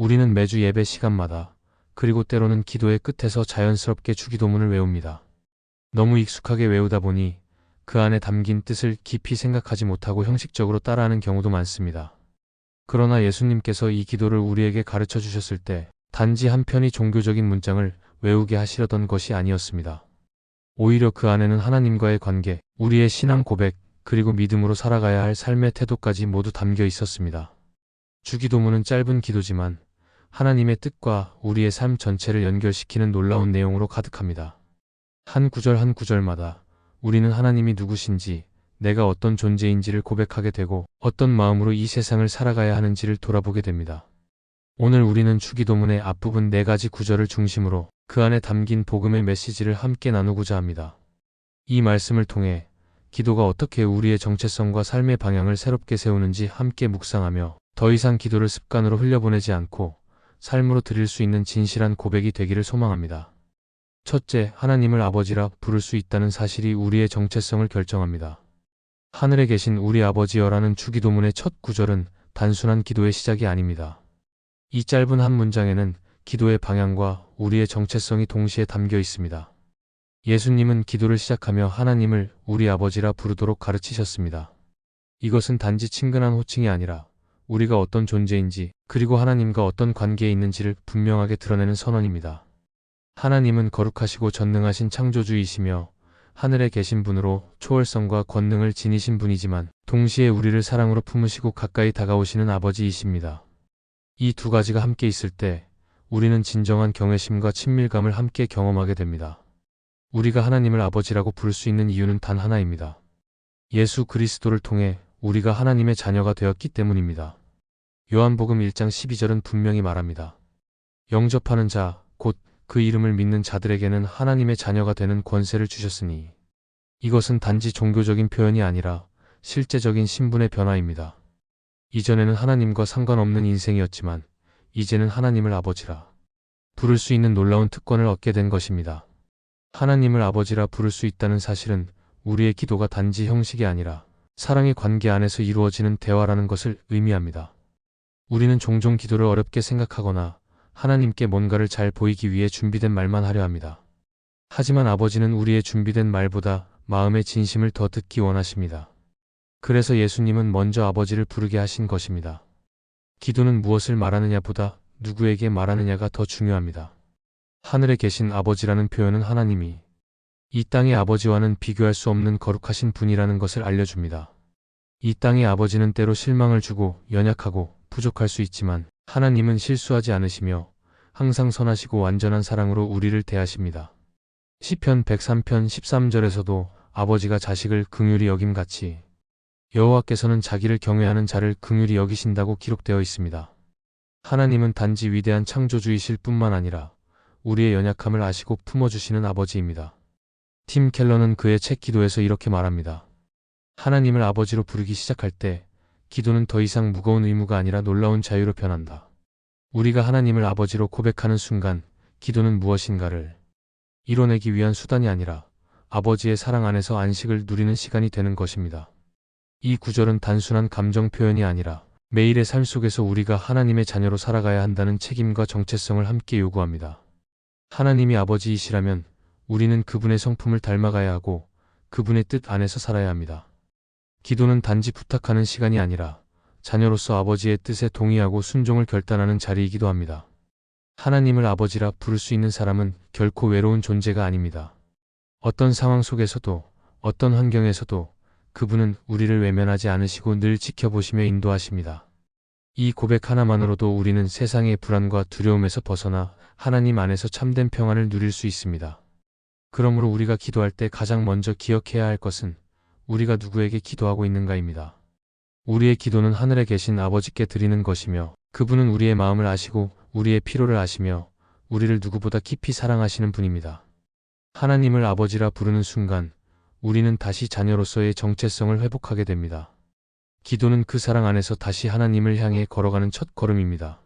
우리는 매주 예배 시간마다 그리고 때로는 기도의 끝에서 자연스럽게 주기도문을 외웁니다. 너무 익숙하게 외우다 보니 그 안에 담긴 뜻을 깊이 생각하지 못하고 형식적으로 따라하는 경우도 많습니다. 그러나 예수님께서 이 기도를 우리에게 가르쳐 주셨을 때 단지 한편이 종교적인 문장을 외우게 하시려던 것이 아니었습니다. 오히려 그 안에는 하나님과의 관계, 우리의 신앙 고백, 그리고 믿음으로 살아가야 할 삶의 태도까지 모두 담겨 있었습니다. 주기도문은 짧은 기도지만 하나님의 뜻과 우리의 삶 전체를 연결시키는 놀라운 내용으로 가득합니다. 한 구절 한 구절마다 우리는 하나님이 누구신지, 내가 어떤 존재인지를 고백하게 되고 어떤 마음으로 이 세상을 살아가야 하는지를 돌아보게 됩니다. 오늘 우리는 주기도문의 앞부분 네 가지 구절을 중심으로 그 안에 담긴 복음의 메시지를 함께 나누고자 합니다. 이 말씀을 통해 기도가 어떻게 우리의 정체성과 삶의 방향을 새롭게 세우는지 함께 묵상하며 더 이상 기도를 습관으로 흘려보내지 않고 삶으로 드릴 수 있는 진실한 고백이 되기를 소망합니다. 첫째, 하나님을 아버지라 부를 수 있다는 사실이 우리의 정체성을 결정합니다. 하늘에 계신 우리 아버지여라는 주기도문의 첫 구절은 단순한 기도의 시작이 아닙니다. 이 짧은 한 문장에는 기도의 방향과 우리의 정체성이 동시에 담겨 있습니다. 예수님은 기도를 시작하며 하나님을 우리 아버지라 부르도록 가르치셨습니다. 이것은 단지 친근한 호칭이 아니라 우리가 어떤 존재인지 그리고 하나님과 어떤 관계에 있는지를 분명하게 드러내는 선언입니다. 하나님은 거룩하시고 전능하신 창조주이시며 하늘에 계신 분으로 초월성과 권능을 지니신 분이지만 동시에 우리를 사랑으로 품으시고 가까이 다가오시는 아버지이십니다. 이 두 가지가 함께 있을 때 우리는 진정한 경외심과 친밀감을 함께 경험하게 됩니다. 우리가 하나님을 아버지라고 부를 수 있는 이유는 단 하나입니다. 예수 그리스도를 통해 우리가 하나님의 자녀가 되었기 때문입니다. 요한복음 1장 12절은 분명히 말합니다. 영접하는 자, 곧 그 이름을 믿는 자들에게는 하나님의 자녀가 되는 권세를 주셨으니 이것은 단지 종교적인 표현이 아니라 실제적인 신분의 변화입니다. 이전에는 하나님과 상관없는 인생이었지만 이제는 하나님을 아버지라 부를 수 있는 놀라운 특권을 얻게 된 것입니다. 하나님을 아버지라 부를 수 있다는 사실은 우리의 기도가 단지 형식이 아니라 사랑의 관계 안에서 이루어지는 대화라는 것을 의미합니다. 우리는 종종 기도를 어렵게 생각하거나 하나님께 뭔가를 잘 보이기 위해 준비된 말만 하려 합니다. 하지만 아버지는 우리의 준비된 말보다 마음의 진심을 더 듣기 원하십니다. 그래서 예수님은 먼저 아버지를 부르게 하신 것입니다. 기도는 무엇을 말하느냐보다 누구에게 말하느냐가 더 중요합니다. 하늘에 계신 아버지라는 표현은 하나님이 이 땅의 아버지와는 비교할 수 없는 거룩하신 분이라는 것을 알려줍니다. 이 땅의 아버지는 때로 실망을 주고 연약하고 부족할 수 있지만 하나님은 실수하지 않으시며 항상 선하시고 완전한 사랑으로 우리를 대하십니다. 시편 103편 13절에서도 아버지가 자식을 긍휼히 여김 같이 여호와께서는 자기를 경외하는 자를 긍휼히 여기신다고 기록되어 있습니다. 하나님은 단지 위대한 창조주이실 뿐만 아니라 우리의 연약함을 아시고 품어주시는 아버지입니다. 팀 켈러는 그의 책 기도에서 이렇게 말합니다. 하나님을 아버지로 부르기 시작할 때 기도는 더 이상 무거운 의무가 아니라 놀라운 자유로 변한다. 우리가 하나님을 아버지로 고백하는 순간 기도는 무엇인가를 이뤄내기 위한 수단이 아니라 아버지의 사랑 안에서 안식을 누리는 시간이 되는 것입니다. 이 구절은 단순한 감정 표현이 아니라 매일의 삶 속에서 우리가 하나님의 자녀로 살아가야 한다는 책임과 정체성을 함께 요구합니다. 하나님이 아버지이시라면 우리는 그분의 성품을 닮아가야 하고 그분의 뜻 안에서 살아야 합니다. 기도는 단지 부탁하는 시간이 아니라 자녀로서 아버지의 뜻에 동의하고 순종을 결단하는 자리이기도 합니다. 하나님을 아버지라 부를 수 있는 사람은 결코 외로운 존재가 아닙니다. 어떤 상황 속에서도 어떤 환경에서도 그분은 우리를 외면하지 않으시고 늘 지켜보시며 인도하십니다. 이 고백 하나만으로도 우리는 세상의 불안과 두려움에서 벗어나 하나님 안에서 참된 평안을 누릴 수 있습니다. 그러므로 우리가 기도할 때 가장 먼저 기억해야 할 것은 우리가 누구에게 기도하고 있는가입니다. 우리의 기도는 하늘에 계신 아버지께 드리는 것이며 그분은 우리의 마음을 아시고 우리의 피로를 아시며 우리를 누구보다 깊이 사랑하시는 분입니다. 하나님을 아버지라 부르는 순간 우리는 다시 자녀로서의 정체성을 회복하게 됩니다. 기도는 그 사랑 안에서 다시 하나님을 향해 걸어가는 첫 걸음입니다.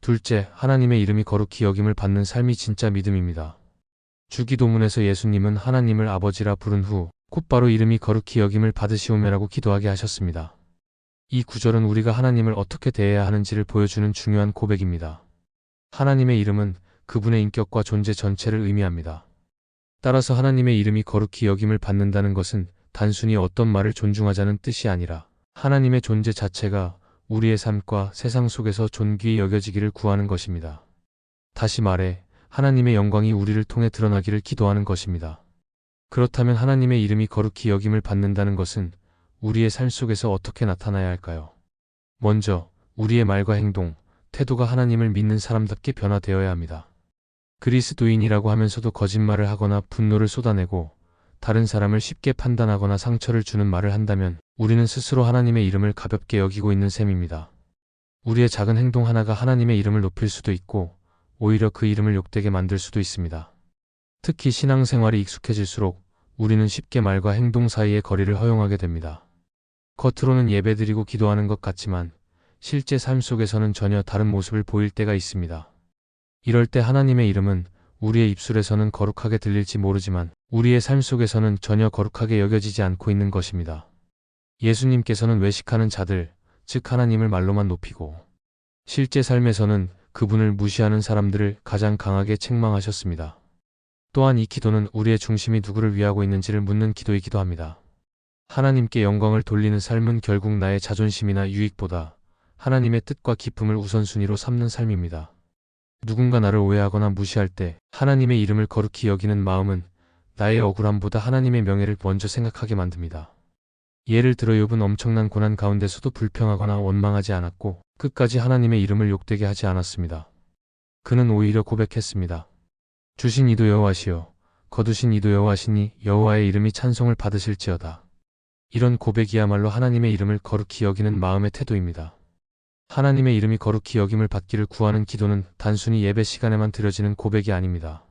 둘째, 하나님의 이름이 거룩히 여김을 받는 삶이 진짜 믿음입니다. 주기도문에서 예수님은 하나님을 아버지라 부른 후 곧바로 이름이 거룩히 여김을 받으시오며라고 기도하게 하셨습니다. 이 구절은 우리가 하나님을 어떻게 대해야 하는지를 보여주는 중요한 고백입니다. 하나님의 이름은 그분의 인격과 존재 전체를 의미합니다. 따라서 하나님의 이름이 거룩히 여김을 받는다는 것은 단순히 어떤 말을 존중하자는 뜻이 아니라 하나님의 존재 자체가 우리의 삶과 세상 속에서 존귀히 여겨지기를 구하는 것입니다. 다시 말해 하나님의 영광이 우리를 통해 드러나기를 기도하는 것입니다. 그렇다면 하나님의 이름이 거룩히 여김을 받는다는 것은 우리의 삶 속에서 어떻게 나타나야 할까요? 먼저 우리의 말과 행동, 태도가 하나님을 믿는 사람답게 변화되어야 합니다. 그리스도인이라고 하면서도 거짓말을 하거나 분노를 쏟아내고 다른 사람을 쉽게 판단하거나 상처를 주는 말을 한다면 우리는 스스로 하나님의 이름을 가볍게 여기고 있는 셈입니다. 우리의 작은 행동 하나가 하나님의 이름을 높일 수도 있고 오히려 그 이름을 욕되게 만들 수도 있습니다. 특히 신앙생활이 익숙해질수록 우리는 쉽게 말과 행동 사이의 거리를 허용하게 됩니다. 겉으로는 예배드리고 기도하는 것 같지만 실제 삶 속에서는 전혀 다른 모습을 보일 때가 있습니다. 이럴 때 하나님의 이름은 우리의 입술에서는 거룩하게 들릴지 모르지만 우리의 삶 속에서는 전혀 거룩하게 여겨지지 않고 있는 것입니다. 예수님께서는 외식하는 자들, 즉 하나님을 말로만 높이고 실제 삶에서는 그분을 무시하는 사람들을 가장 강하게 책망하셨습니다. 또한 이 기도는 우리의 중심이 누구를 위하고 있는지를 묻는 기도이기도 합니다. 하나님께 영광을 돌리는 삶은 결국 나의 자존심이나 유익보다 하나님의 뜻과 기쁨을 우선순위로 삼는 삶입니다. 누군가 나를 오해하거나 무시할 때 하나님의 이름을 거룩히 여기는 마음은 나의 억울함보다 하나님의 명예를 먼저 생각하게 만듭니다. 예를 들어 욥은 엄청난 고난 가운데서도 불평하거나 원망하지 않았고 끝까지 하나님의 이름을 욕되게 하지 않았습니다. 그는 오히려 고백했습니다. 주신 이도 여호와시요 거두신 이도 여호와시니 여호와의 이름이 찬송을 받으실지어다. 이런 고백이야말로 하나님의 이름을 거룩히 여기는 마음의 태도입니다. 하나님의 이름이 거룩히 여김을 받기를 구하는 기도는 단순히 예배 시간에만 드려지는 고백이 아닙니다.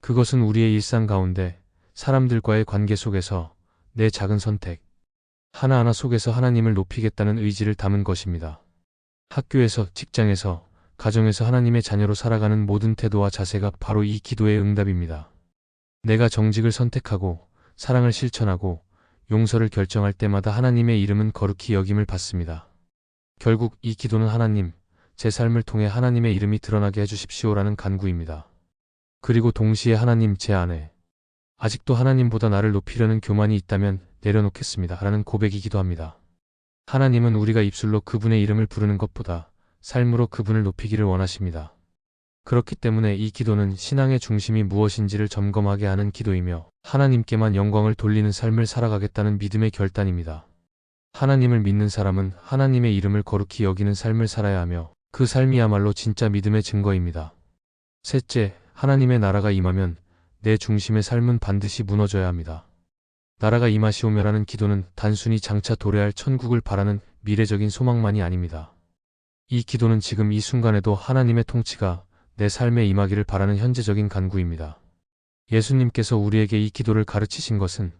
그것은 우리의 일상 가운데 사람들과의 관계 속에서 내 작은 선택, 하나하나 속에서 하나님을 높이겠다는 의지를 담은 것입니다. 학교에서, 직장에서, 가정에서 하나님의 자녀로 살아가는 모든 태도와 자세가 바로 이 기도의 응답입니다. 내가 정직을 선택하고 사랑을 실천하고 용서를 결정할 때마다 하나님의 이름은 거룩히 여김을 받습니다. 결국 이 기도는 하나님, 제 삶을 통해 하나님의 이름이 드러나게 해주십시오라는 간구입니다. 그리고 동시에 하나님 제 안에 아직도 하나님보다 나를 높이려는 교만이 있다면 내려놓겠습니다. 라는 고백이기도 합니다. 하나님은 우리가 입술로 그분의 이름을 부르는 것보다 삶으로 그분을 높이기를 원하십니다. 그렇기 때문에 이 기도는 신앙의 중심이 무엇인지를 점검하게 하는 기도이며 하나님께만 영광을 돌리는 삶을 살아가겠다는 믿음의 결단입니다. 하나님을 믿는 사람은 하나님의 이름을 거룩히 여기는 삶을 살아야 하며 그 삶이야말로 진짜 믿음의 증거입니다. 셋째, 하나님의 나라가 임하면 내 중심의 삶은 반드시 무너져야 합니다. 나라가 임하시오며라는 기도는 단순히 장차 도래할 천국을 바라는 미래적인 소망만이 아닙니다. 이 기도는 지금 이 순간에도 하나님의 통치가 내 삶에 임하기를 바라는 현재적인 간구입니다. 예수님께서 우리에게 이 기도를 가르치신 것은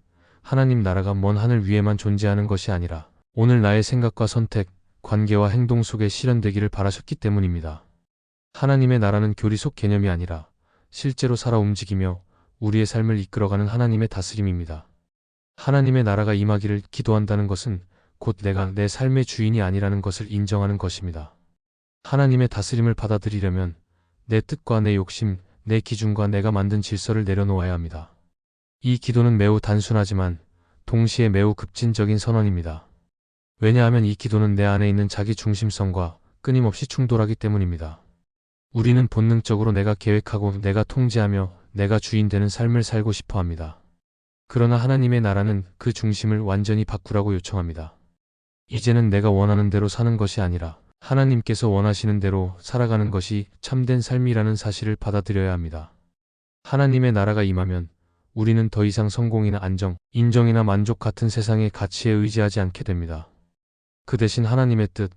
하나님 나라가 먼 하늘 위에만 존재하는 것이 아니라 오늘 나의 생각과 선택, 관계와 행동 속에 실현되기를 바라셨기 때문입니다. 하나님의 나라는 교리 속 개념이 아니라 실제로 살아 움직이며 우리의 삶을 이끌어가는 하나님의 다스림입니다. 하나님의 나라가 임하기를 기도한다는 것은 곧 내가 내 삶의 주인이 아니라는 것을 인정하는 것입니다. 하나님의 다스림을 받아들이려면 내 뜻과 내 욕심, 내 기준과 내가 만든 질서를 내려놓아야 합니다. 이 기도는 매우 단순하지만 동시에 매우 급진적인 선언입니다. 왜냐하면 이 기도는 내 안에 있는 자기 중심성과 끊임없이 충돌하기 때문입니다. 우리는 본능적으로 내가 계획하고 내가 통제하며 내가 주인 되는 삶을 살고 싶어 합니다. 그러나 하나님의 나라는 그 중심을 완전히 바꾸라고 요청합니다. 이제는 내가 원하는 대로 사는 것이 아니라 하나님께서 원하시는 대로 살아가는 것이 참된 삶이라는 사실을 받아들여야 합니다. 하나님의 나라가 임하면 우리는 더 이상 성공이나 안정, 인정이나 만족 같은 세상의 가치에 의지하지 않게 됩니다. 그 대신 하나님의 뜻,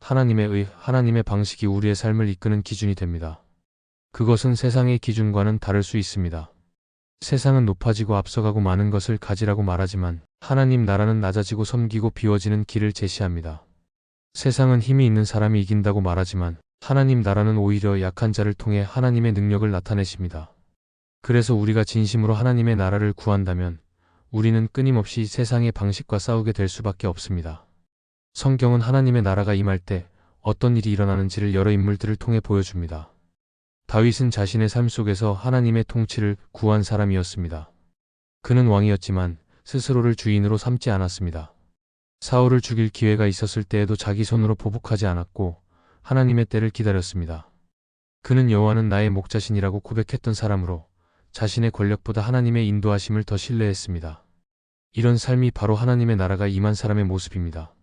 하나님의 의, 하나님의 방식이 우리의 삶을 이끄는 기준이 됩니다. 그것은 세상의 기준과는 다를 수 있습니다. 세상은 높아지고 앞서가고 많은 것을 가지라고 말하지만 하나님 나라는 낮아지고 섬기고 비워지는 길을 제시합니다. 세상은 힘이 있는 사람이 이긴다고 말하지만 하나님 나라는 오히려 약한 자를 통해 하나님의 능력을 나타내십니다. 그래서 우리가 진심으로 하나님의 나라를 구한다면 우리는 끊임없이 세상의 방식과 싸우게 될 수밖에 없습니다. 성경은 하나님의 나라가 임할 때 어떤 일이 일어나는지를 여러 인물들을 통해 보여줍니다. 다윗은 자신의 삶 속에서 하나님의 통치를 구한 사람이었습니다. 그는 왕이었지만 스스로를 주인으로 삼지 않았습니다. 사울을 죽일 기회가 있었을 때에도 자기 손으로 보복하지 않았고 하나님의 때를 기다렸습니다. 그는 여호와는 나의 목자신이라고 고백했던 사람으로 자신의 권력보다 하나님의 인도하심을 더 신뢰했습니다. 이런 삶이 바로 하나님의 나라가 임한 사람의 모습입니다.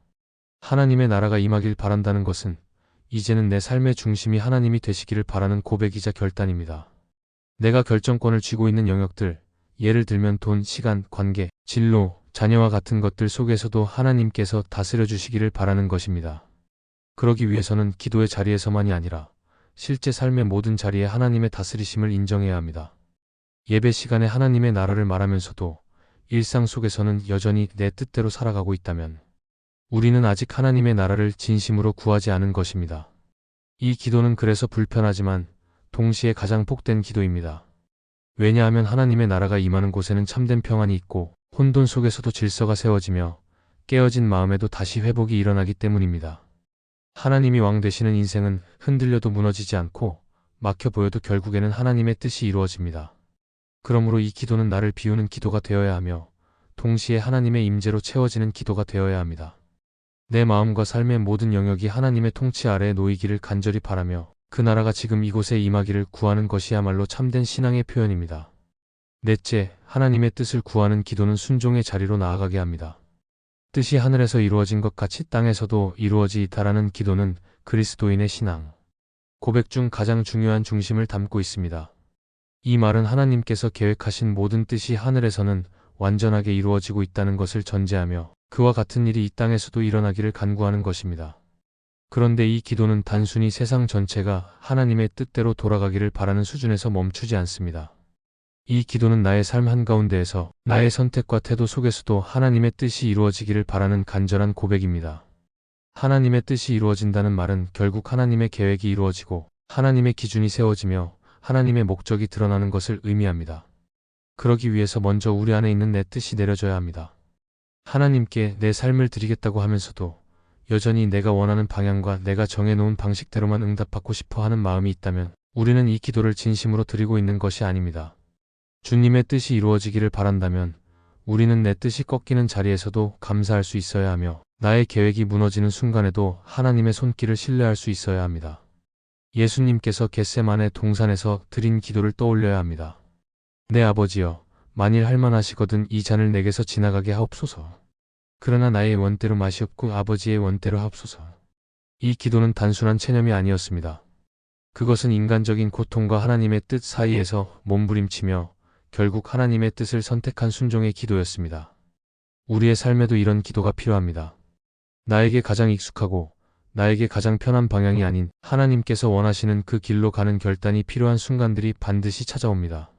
하나님의 나라가 임하길 바란다는 것은 이제는 내 삶의 중심이 하나님이 되시기를 바라는 고백이자 결단입니다. 내가 결정권을 쥐고 있는 영역들, 예를 들면 돈, 시간, 관계, 진로, 자녀와 같은 것들 속에서도 하나님께서 다스려 주시기를 바라는 것입니다. 그러기 위해서는 기도의 자리에서만이 아니라 실제 삶의 모든 자리에 하나님의 다스리심을 인정해야 합니다. 예배 시간에 하나님의 나라를 말하면서도 일상 속에서는 여전히 내 뜻대로 살아가고 있다면 우리는 아직 하나님의 나라를 진심으로 구하지 않은 것입니다. 이 기도는 그래서 불편하지만 동시에 가장 복된 기도입니다. 왜냐하면 하나님의 나라가 임하는 곳에는 참된 평안이 있고 혼돈 속에서도 질서가 세워지며 깨어진 마음에도 다시 회복이 일어나기 때문입니다. 하나님이 왕 되시는 인생은 흔들려도 무너지지 않고 막혀 보여도 결국에는 하나님의 뜻이 이루어집니다. 그러므로 이 기도는 나를 비우는 기도가 되어야 하며 동시에 하나님의 임재로 채워지는 기도가 되어야 합니다. 내 마음과 삶의 모든 영역이 하나님의 통치 아래에 놓이기를 간절히 바라며 그 나라가 지금 이곳에 임하기를 구하는 것이야말로 참된 신앙의 표현입니다. 넷째, 하나님의 뜻을 구하는 기도는 순종의 자리로 나아가게 합니다. 뜻이 하늘에서 이루어진 것 같이 땅에서도 이루어지이다라는 기도는 그리스도인의 신앙, 고백 중 가장 중요한 중심을 담고 있습니다. 이 말은 하나님께서 계획하신 모든 뜻이 하늘에서는 완전하게 이루어지고 있다는 것을 전제하며 그와 같은 일이 이 땅에서도 일어나기를 간구하는 것입니다. 그런데 이 기도는 단순히 세상 전체가 하나님의 뜻대로 돌아가기를 바라는 수준에서 멈추지 않습니다. 이 기도는 나의 삶 한가운데에서 나의 선택과 태도 속에서도 하나님의 뜻이 이루어지기를 바라는 간절한 고백입니다. 하나님의 뜻이 이루어진다는 말은 결국 하나님의 계획이 이루어지고 하나님의 기준이 세워지며 하나님의 목적이 드러나는 것을 의미합니다. 그러기 위해서 먼저 우리 안에 있는 내 뜻이 내려져야 합니다. 하나님께 내 삶을 드리겠다고 하면서도 여전히 내가 원하는 방향과 내가 정해놓은 방식대로만 응답받고 싶어 하는 마음이 있다면 우리는 이 기도를 진심으로 드리고 있는 것이 아닙니다. 주님의 뜻이 이루어지기를 바란다면 우리는 내 뜻이 꺾이는 자리에서도 감사할 수 있어야 하며 나의 계획이 무너지는 순간에도 하나님의 손길을 신뢰할 수 있어야 합니다. 예수님께서 겟세만의 동산에서 드린 기도를 떠올려야 합니다. 내 아버지여, 만일 할만하시거든 이 잔을 내게서 지나가게 하옵소서. 그러나 나의 원대로 마시옵고 아버지의 원대로 하옵소서. 이 기도는 단순한 체념이 아니었습니다. 그것은 인간적인 고통과 하나님의 뜻 사이에서 몸부림치며 결국 하나님의 뜻을 선택한 순종의 기도였습니다. 우리의 삶에도 이런 기도가 필요합니다. 나에게 가장 익숙하고 나에게 가장 편한 방향이 아닌 하나님께서 원하시는 그 길로 가는 결단이 필요한 순간들이 반드시 찾아옵니다.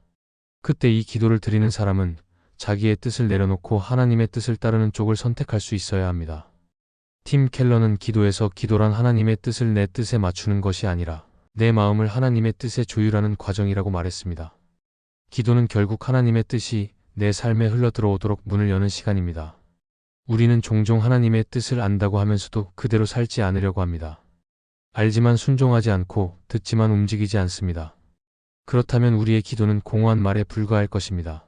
그때 이 기도를 드리는 사람은 자기의 뜻을 내려놓고 하나님의 뜻을 따르는 쪽을 선택할 수 있어야 합니다. 팀 켈러는 기도에서 기도란 하나님의 뜻을 내 뜻에 맞추는 것이 아니라 내 마음을 하나님의 뜻에 조율하는 과정이라고 말했습니다. 기도는 결국 하나님의 뜻이 내 삶에 흘러들어오도록 문을 여는 시간입니다. 우리는 종종 하나님의 뜻을 안다고 하면서도 그대로 살지 않으려고 합니다. 알지만 순종하지 않고 듣지만 움직이지 않습니다. 그렇다면 우리의 기도는 공허한 말에 불과할 것입니다.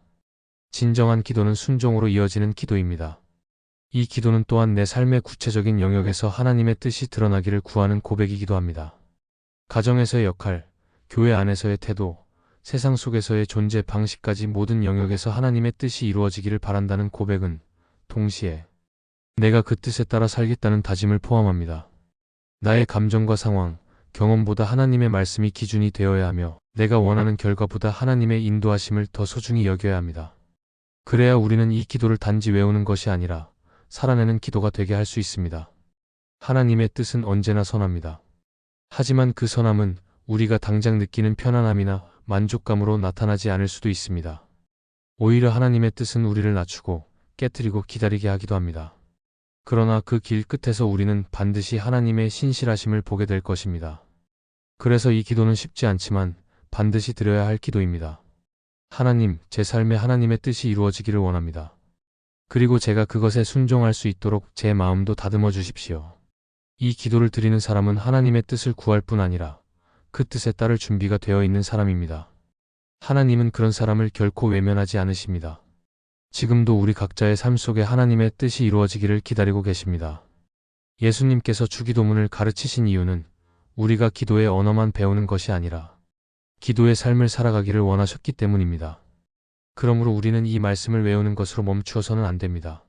진정한 기도는 순종으로 이어지는 기도입니다. 이 기도는 또한 내 삶의 구체적인 영역에서 하나님의 뜻이 드러나기를 구하는 고백이기도 합니다. 가정에서의 역할, 교회 안에서의 태도, 세상 속에서의 존재 방식까지 모든 영역에서 하나님의 뜻이 이루어지기를 바란다는 고백은 동시에 내가 그 뜻에 따라 살겠다는 다짐을 포함합니다. 나의 감정과 상황, 경험보다 하나님의 말씀이 기준이 되어야 하며 내가 원하는 결과보다 하나님의 인도하심을 더 소중히 여겨야 합니다. 그래야 우리는 이 기도를 단지 외우는 것이 아니라 살아내는 기도가 되게 할 수 있습니다. 하나님의 뜻은 언제나 선합니다. 하지만 그 선함은 우리가 당장 느끼는 편안함이나 만족감으로 나타나지 않을 수도 있습니다. 오히려 하나님의 뜻은 우리를 낮추고 깨뜨리고 기다리게 하기도 합니다. 그러나 그 길 끝에서 우리는 반드시 하나님의 신실하심을 보게 될 것입니다. 그래서 이 기도는 쉽지 않지만 반드시 드려야 할 기도입니다. 하나님, 제 삶에 하나님의 뜻이 이루어지기를 원합니다. 그리고 제가 그것에 순종할 수 있도록 제 마음도 다듬어 주십시오. 이 기도를 드리는 사람은 하나님의 뜻을 구할 뿐 아니라 그 뜻에 따를 준비가 되어 있는 사람입니다. 하나님은 그런 사람을 결코 외면하지 않으십니다. 지금도 우리 각자의 삶 속에 하나님의 뜻이 이루어지기를 기다리고 계십니다. 예수님께서 주기도문을 가르치신 이유는 우리가 기도의 언어만 배우는 것이 아니라 기도의 삶을 살아가기를 원하셨기 때문입니다. 그러므로 우리는 이 말씀을 외우는 것으로 멈추어서는 안 됩니다.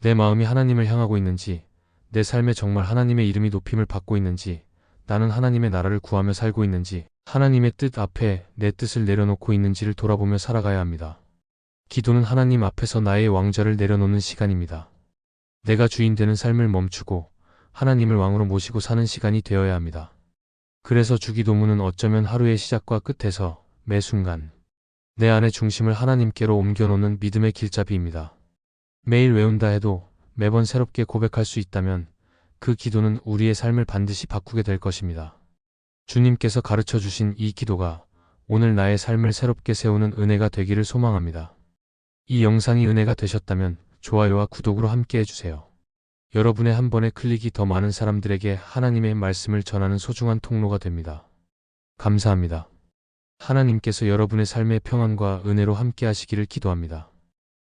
내 마음이 하나님을 향하고 있는지, 내 삶에 정말 하나님의 이름이 높임을 받고 있는지, 나는 하나님의 나라를 구하며 살고 있는지, 하나님의 뜻 앞에 내 뜻을 내려놓고 있는지를 돌아보며 살아가야 합니다. 기도는 하나님 앞에서 나의 왕좌를 내려놓는 시간입니다. 내가 주인 되는 삶을 멈추고 하나님을 왕으로 모시고 사는 시간이 되어야 합니다. 그래서 주기도문은 어쩌면 하루의 시작과 끝에서 매 순간 내 안의 중심을 하나님께로 옮겨놓는 믿음의 길잡이입니다. 매일 외운다 해도 매번 새롭게 고백할 수 있다면 그 기도는 우리의 삶을 반드시 바꾸게 될 것입니다. 주님께서 가르쳐 주신 이 기도가 오늘 나의 삶을 새롭게 세우는 은혜가 되기를 소망합니다. 이 영상이 은혜가 되셨다면 좋아요와 구독으로 함께 해주세요. 여러분의 한 번의 클릭이 더 많은 사람들에게 하나님의 말씀을 전하는 소중한 통로가 됩니다. 감사합니다. 하나님께서 여러분의 삶의 평안과 은혜로 함께 하시기를 기도합니다.